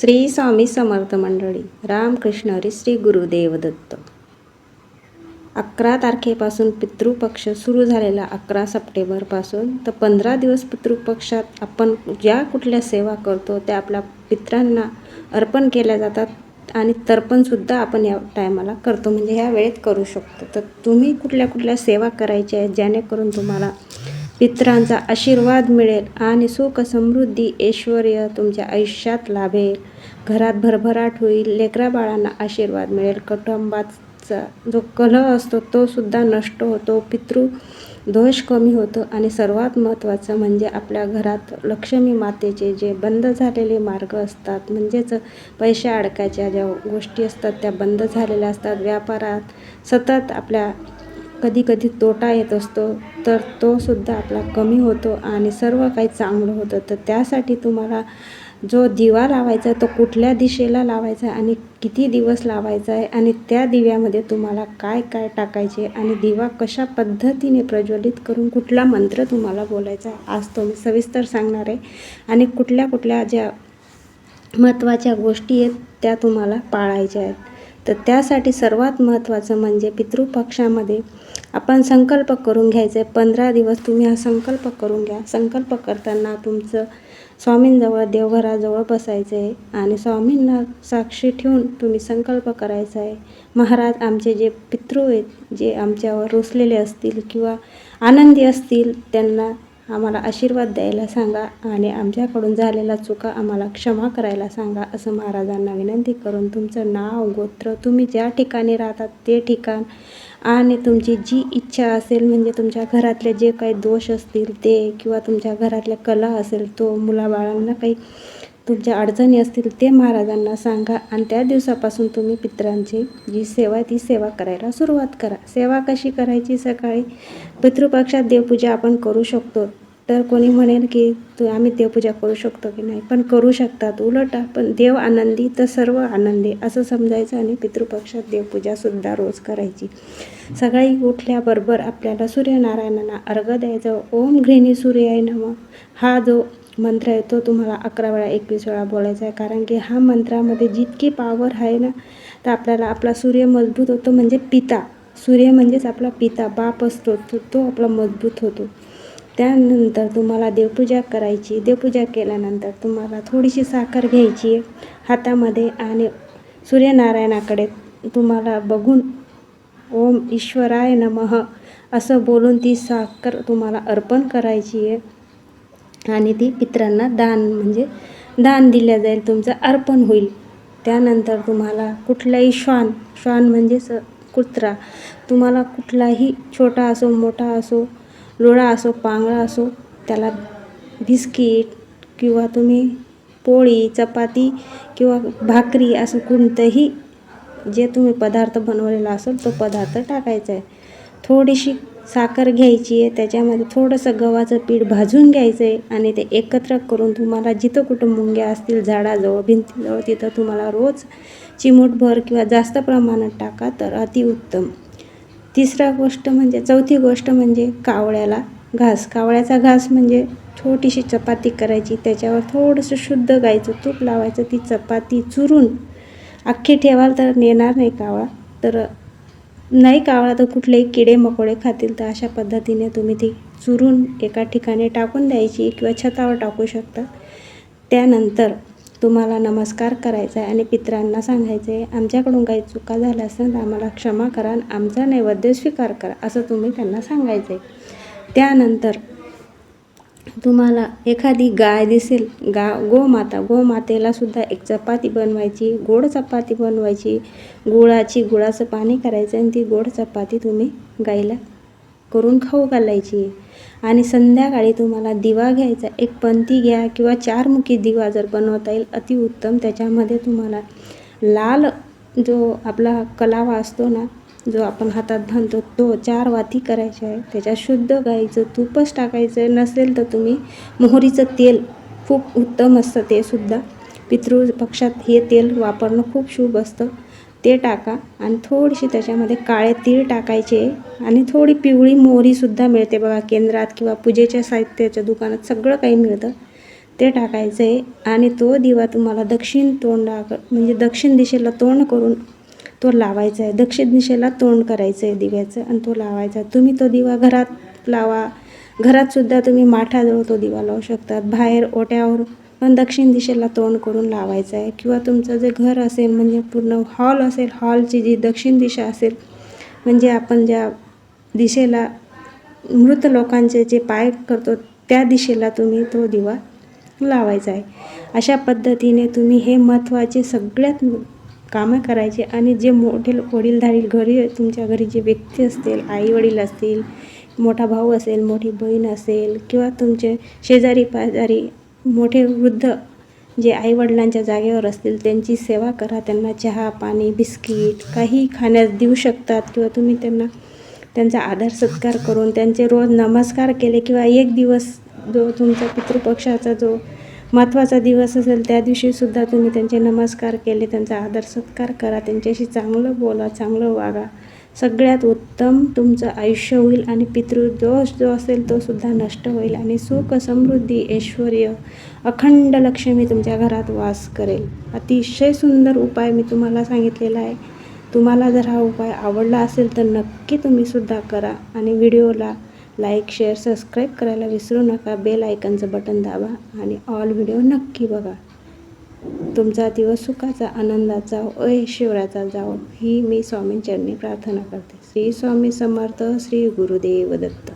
श्री स्वामी समर्थ मंडळी रामकृष्ण हरी श्री गुरुदेव दत्त अकरा तारखेपासून पितृपक्ष सुरू झालेला अकरा सप्टेंबरपासून तर पंधरा दिवस पितृपक्षात आपण ज्या कुठल्या सेवा करतो त्या आपल्या पित्रांना अर्पण केल्या जातात आणि तर्पणसुद्धा आपण या टायमाला करतो. म्हणजे ह्या वेळेत करू शकतो. तर तुम्ही कुठल्या कुठल्या सेवा करायच्या आहेत जेणेकरून तुम्हाला इतरांचा आशीर्वाद मिळेल आणि सुख समृद्धी ऐश्वर तुमच्या आयुष्यात लाभेल. घरात भरभराट होईल लेकरा बाळांना आशीर्वाद मिळेल. कुटुंबाचा जो कलह असतो तो सुद्धा नष्ट होतो. पितृ दोष कमी होतो आणि सर्वात महत्त्वाचं म्हणजे आपल्या घरात लक्ष्मी मातेचे जे बंद झालेले मार्ग असतात म्हणजेच पैसे अडकायच्या ज्या गोष्टी असतात त्या बंद झालेल्या असतात. व्यापारात सतत आपल्या कधी कधी तोटा येत असतो तर तो सुद्धा आपला कमी होतो आणि सर्व काही चांगलं होतं. तर त्यासाठी तुम्हाला जो दिवा लावायचा आहे तो कुठल्या दिशेला लावायचा आहे आणि किती दिवस लावायचा आहे आणि त्या दिव्यामध्ये तुम्हाला काय काय टाकायचे आणि दिवा कशा पद्धतीने प्रज्वलित करून कुठला मंत्र तुम्हाला बोलायचा आहे आज तो मी सविस्तर सांगणार आहे. आणि कुठल्या कुठल्या ज्या महत्त्वाच्या गोष्टी आहेत त्या तुम्हाला पाळायच्या आहेत. तर त्यासाठी सर्वात महत्त्वाचं म्हणजे पितृपक्षामध्ये आपण संकल्प करून घ्यायचे. पंधरा दिवस तुम्ही हा संकल्प करून घ्या. संकल्प करताना तुमचं स्वामींजवळ देवघराजवळ बसायचं आहे आणि स्वामींना साक्षी ठेवून तुम्ही संकल्प करायचा आहे महाराज आमचे जे पितृ आहेत जे आमच्यावर रुसलेले असतील किंवा आनंदी असतील त्यांना आम्हाला आशीर्वाद द्यायला सांगा आणि आमच्याकडून झालेला चुका आम्हाला क्षमा करायला सांगा असं महाराजांना विनंती करून तुमचं नाव गोत्र तुम्ही ज्या ठिकाणी राहतात ते ठिकाण आणि तुमची जी इच्छा असेल म्हणजे तुमच्या घरातले जे काही दोष असतील ते किंवा तुमच्या घरातल्या कला असेल तो मुलाबाळांना काही तुमच्या अडचणी असतील ते महाराजांना सांगा आणि त्या दिवसापासून तुम्ही पित्रांची जी सेवा आहे ती सेवा करायला सुरुवात करा. सेवा कशी करायची? सकाळी पितृपक्षात देवपूजा आपण करू शकतो. तर कोणी म्हणेल की तू आम्ही देवपूजा करू शकतो की नाही? पण करू शकतात उलट आपण देव आनंदी तर सर्व आनंदी. असं समजायचं आणि पितृपक्षात देवपूजासुद्धा रोज करायची. सकाळी उठल्याबरोबर आपल्याला सूर्यनारायणांना अर्घ द्यायचं. ओम घृणी सूर्याय नम. हा जो मंत्र आहे तो तुम्हाला अकरा वेळा एकवीस वेळा बोलायचा आहे. कारण की हा मंत्रामध्ये जितकी पावर आहे ना तर आपल्याला आपला सूर्य मजबूत होतो म्हणजे पिता. सूर्य म्हणजेच आपला पिता बाप असतो तो तो आपला मजबूत होतो. त्यानंतर तुम्हाला देवपूजा करायची. देवपूजा केल्यानंतर तुम्हाला थोडीशी साखर घ्यायची आहे हातामध्ये आणि सूर्यनारायणाकडे तुम्हाला बघून ओम ईश्वराय नमः असं बोलून ती साखर तुम्हाला अर्पण करायची आहे. आणि ती पित्रांना दान म्हणजे दान दिल्या जाईल. तुमचं अर्पण होईल. त्यानंतर तुम्हाला कुठलाही श्वान श्वान म्हणजेच कुत्रा. तुम्हाला कुठलाही छोटा असो मोठा असो लोळा असो पांगळा असो त्याला बिस्किट किंवा तुम्ही पोळी चपाती किंवा भाकरी असं कोणतंही जे तुम्ही पदार्थ बनवलेला असेल तो पदार्थ टाकायचा आहे. थोडीशी साखर घ्यायची आहे त्याच्यामध्ये थोडंसं गव्हाचं पीठ भाजून घ्यायचं आहे आणि ते एकत्र करून तुम्हाला जिथं कुठं मुंग्या असतील झाडाजवळ भिंतीजवळ तिथं तुम्हाला रोज चिमूटभर किंवा जास्त प्रमाणात टाका तर अतिउत्तम. तिसरा गोष्ट म्हणजे चौथी गोष्ट म्हणजे कावळ्याला घास. कावळ्याचा घास म्हणजे छोटीशी चपाती करायची त्याच्यावर थोडंसं शुद्ध गाईचं तूप लावायचं ती चपाती चुरून अख्खी ठेवाल तर नेणार नाही कावळा. तर नाही कावळा तर कुठलेही किडे मकोडे खातील तर अशा पद्धतीने तुम्ही ती चुरून एका ठिकाणी टाकून द्यायची किंवा छतावर टाकू शकता. त्यानंतर तुम्हाला नमस्कार करायचा आहे आणि पित्रांना सांगायचं आहे आमच्याकडून काही चुका झाल्या असेल तर आम्हाला क्षमा करा आणि आमचा नैवेद्य स्वीकार करा असं तुम्ही त्यांना सांगायचं आहे त्यानंतर तुम्हाला एखादी गाय दिसेल गा गोमाता. गोमातेला सुद्धा एक चपाती बनवायची गोड चपाती बनवायची. गुळाची गुळाचं पाणी करायचं आणि ती गोड चपाती तुम्ही गाईला करून खाऊ घालायची. आणि संध्याकाळी तुम्हाला दिवा घ्यायचा. एक पंथी घ्या किंवा चारमुखी दिवा जर बनवता येईल अतिउत्तम त्याच्यामध्ये तुम्हाला लाल जो आपला कलावा असतो ना जो आपण हातात बांधतो तो चार वाती करायचे आहे. त्याच्यात शुद्ध गाईचं तूपच टाकायचं नसेल तर तुम्ही मोहरीचं तेल खूप उत्तम असतं ते सुद्धा. पितृपक्षात हे तेल वापरणं खूप शुभ असतं. ते टाका आणि थोडीशी त्याच्यामध्ये काळे तीळ टाकायचे आणि थोडी पिवळी मोहरीसुद्धा मिळते बघा केंद्रात किंवा पूजेच्या साहित्याच्या दुकानात सगळं काही मिळतं. ते टाकायचं आहे आणि तो दिवा तुम्हाला दक्षिण तोंडा म्हणजे दक्षिण दिशेला तोंड करून तो लावायचा आहे. दक्षिण दिशेला तोंड करायचं आहे दिव्याचं आणि तो लावायचा. तुम्ही तो दिवा घरात लावा. घरातसुद्धा तुम्ही माठाजवळ तो दिवा लावू शकतात. बाहेर ओट्यावर पण दक्षिण दिशेला तोंड करून लावायचं आहे किंवा तुमचं जे घर असेल म्हणजे पूर्ण हॉल असेल हॉलची जी दक्षिण दिशा असेल म्हणजे आपण ज्या दिशेला मृत लोकांचे जे पाय करतो त्या दिशेला तुम्ही तो दिवा लावायचा आहे अशा पद्धतीने तुम्ही हे महत्त्वाचे सगळ्यात कामं करायचे आणि जे मोठे वडीलधारी घरी तुमच्या घरी जे व्यक्ती असतील आई वडील असतील मोठा भाऊ असेल मोठी बहीण असेल किंवा तुमचे शेजारी पाजारी मोठे वृद्ध जे आईवडिलांच्या जागेवर असतील त्यांची सेवा करा. त्यांना चहा पाणी बिस्किट काही खाण्यास देऊ शकतात किंवा तुम्ही त्यांना त्यांचा आदर सत्कार करून त्यांचे रोज नमस्कार केले किंवा एक दिवस जो तुमचा पितृपक्षाचा जो महत्त्वाचा दिवस असेल त्या दिवशीसुद्धा तुम्ही त्यांचे नमस्कार केले त्यांचा आदर सत्कार करा त्यांच्याशी चांगलं बोला चांगलं वागा. सगळ्यात उत्तम तुमचं आयुष्य होईल आणि पितृदोष जो असेल तो सुद्धा नष्ट होईल आणि सुख समृद्धी ऐश्वर अखंड लक्ष्मी तुमच्या घरात वास करेल. अतिशय सुंदर उपाय मी तुम्हाला सांगितलेला आहे. तुम्हाला जर हा उपाय आवडला असेल तर नक्की तुम्हीसुद्धा करा आणि व्हिडिओला लाईक शेअर सबस्क्राईब करायला विसरू नका. बेल आयकनचं बटन दाबा आणि ऑल व्हिडिओ नक्की बघा. तुमचा दिवस सुखाचा आनंदाचा ऐश्वराचा जाओ ही मी स्वामींचरणी प्रार्थना करते. श्री स्वामी समर्थ श्री गुरुदेव दत्त.